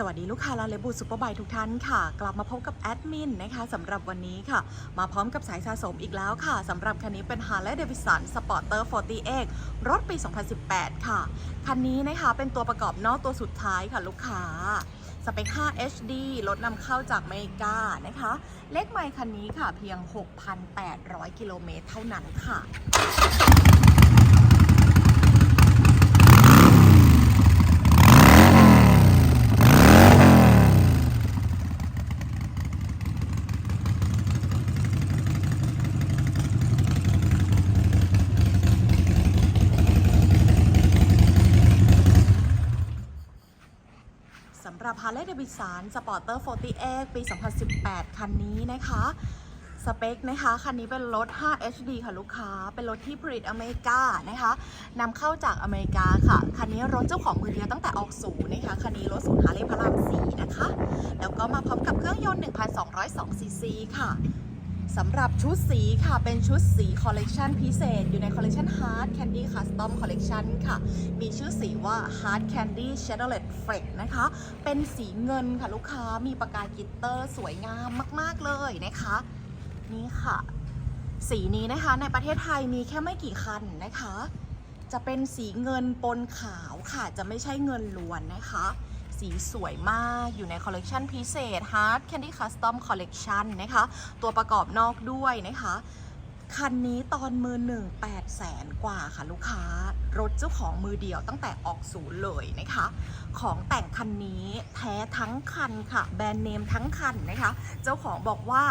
สวัสดีลูกค้าลาเลบูซูเปอร์ไบทุกท่านค่ะ กลับมาพบกับแอดมินนะคะสำหรับวันนี้ค่ะ มาพร้อมกับสายสะสมอีกแล้วค่ะสำหรับคันนี้เป็น Harley Davidson Sporter 48รถปี 2018 ค่ะ คันนี้นะคะเป็นตัวประกอบนอกตัวสุดท้ายค่ะลูกค้าสเปค 5 HD รถนำเข้าจากอเมริกานะคะ เลขไมล์คันนี้ค่ะเพียง 6,800 กิโลเมตรเท่านั้นค่ะ สำหรับ Harley Davidson Sporter 48 ปี 2018 คันนี้นะคะ สเปคนะคะ คันนี้เป็นรถ 5 HD ค่ะลูกค้า เป็นรถที่ผลิตอเมริกานะคะนำเข้าจากอเมริกาค่ะ คันนี้รถเจ้าของมือเดียวตั้งแต่ออกศูนย์นะคะ คันนี้รถศูนย์ฮาร์เลย์พระราม4นะคะ แล้วก็มาพร้อมกับเครื่องยนต์ 1,202ซีซีค่ะ สำหรับชุดสีค่ะ เป็นชุดสีคอลเลกชันพิเศษ อยู่ในคอลเลกชัน Hard Candy Custom Collection ค่ะ มีชื่อสีว่า Hard Candy Shadowlet Fleck นะคะ เป็นสีเงินค่ะลูกค้ามีประกายกิตเตอร์สวยงามมาก ๆ เลยนะคะ นี่ค่ะ สีนี้นะคะในประเทศไทยมีแค่ไม่กี่คันนะคะ จะเป็นสีเงินปนขาวค่ะ จะไม่ใช่เงินล้วนนะคะ สีสวยมากอยู่ในคอลเลกชันพิเศษ Hard Candy Custom Collection นะคะ ตัวประกอบนอกด้วยนะคะ คันนี้ตอนมือหนึ่งแปดแสนกว่าค่ะลูกค้า รถเจ้าของมือเดียวตั้งแต่ออกศูนย์เลยนะคะ ของแต่งคันนี้แท้ทั้งคันค่ะ แบรนด์เนมทั้งคันนะคะ เจ้าของบอกว่า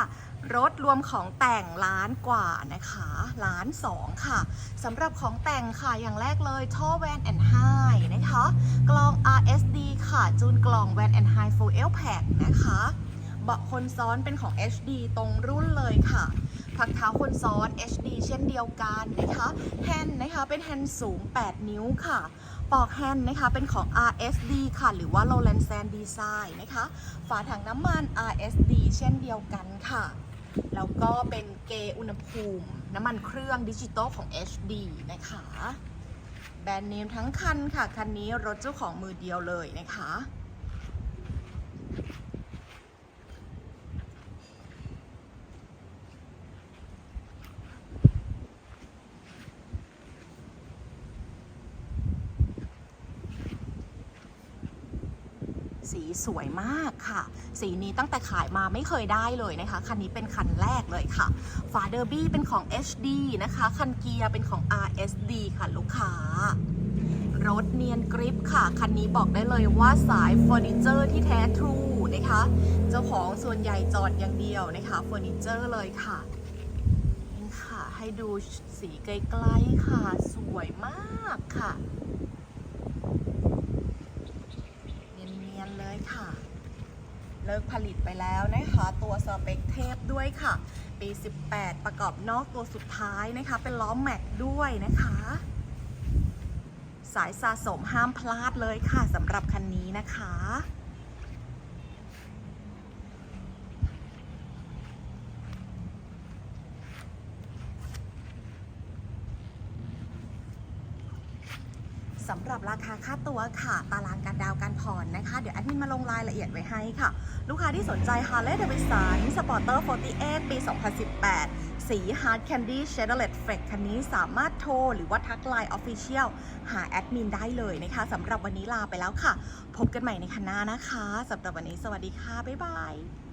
รถรวมของแต่งล้านกว่านะคะล้านสองค่ะสำหรับของแต่งค่ะอย่างแรกเลยท่อแวนแอนไฮนะคะกลอง RSD ค่ะ จูนกล่องแวนแอนไฮ Full L Pack นะคะเบาะคนซ้อนเป็นของ HD ตรงรุ่นเลยค่ะพักเท้าคนซ้อน HD เช่นเดียวกันนะคะแฮนด์นะคะเป็นแฮนด์สูง 8 นิ้วค่ะ ปอกแฮนด์นะคะเป็นของ RSD ค่ะ หรือว่า Lowland Sand Design นะคะ ฝาถังน้ำมัน RSD เช่นเดียวกันค่ะ แล้วก็เป็นเกอุณหภูมิ น้ำมันเครื่องดิจิตอลของ HD นะคะ แบรนด์เนมทั้งคันค่ะ คันนี้รถเจ้าของมือเดียวเลยนะคะ สีสวยมากค่ะ สีนี้ตั้งแต่ขายมาไม่เคยได้เลยนะคะ คันนี้เป็นคันแรกเลยค่ะ ฝาเดอร์บี้เป็นของ HD นะคะ คันเกียร์เป็นของ RSD ค่ะลูกค้ารถเนียนกริปค่ะ คันนี้บอกได้เลยว่าสายเฟอร์นิเจอร์ที่แท้ทรูนะคะ เจ้าของส่วนใหญ่จอดอย่างเดียวนะคะเฟอร์นิเจอร์เลยค่ะนี่ค่ะ ให้ดูสีใกล้ๆค่ะ สวยมากค่ะ เนียนๆเลยค่ะ เลิกผลิตไปแล้วนะคะ ตัวสเปคเทพด้วยค่ะ ปี 18 ประกอบนอกตัวสุดท้ายนะคะ เป็นล้อแม็กด้วยนะคะ สายสะสมห้ามพลาดเลยค่ะสำหรับคันนี้นะคะ สำหรับราคาค่าตัวค่ะ ตารางการดาวการผ่อนนะคะ เดี๋ยวแอดมินมาลงรายละเอียดไว้ให้ค่ะ ลูกค้าที่สนใจ Harley Davidson Sporter 48 ปี 2018 สี Hard Candy Shadowlet Fleck คันนี้สามารถโทร หรือว่าทักไลน์ Official หาแอดมินได้เลยนะคะสำหรับวันนี้ลาไปแล้วค่ะ พบกันใหม่ในคันหน้านะคะสำหรับวันนี้สวัสดีค่ะ บ๊ายบาย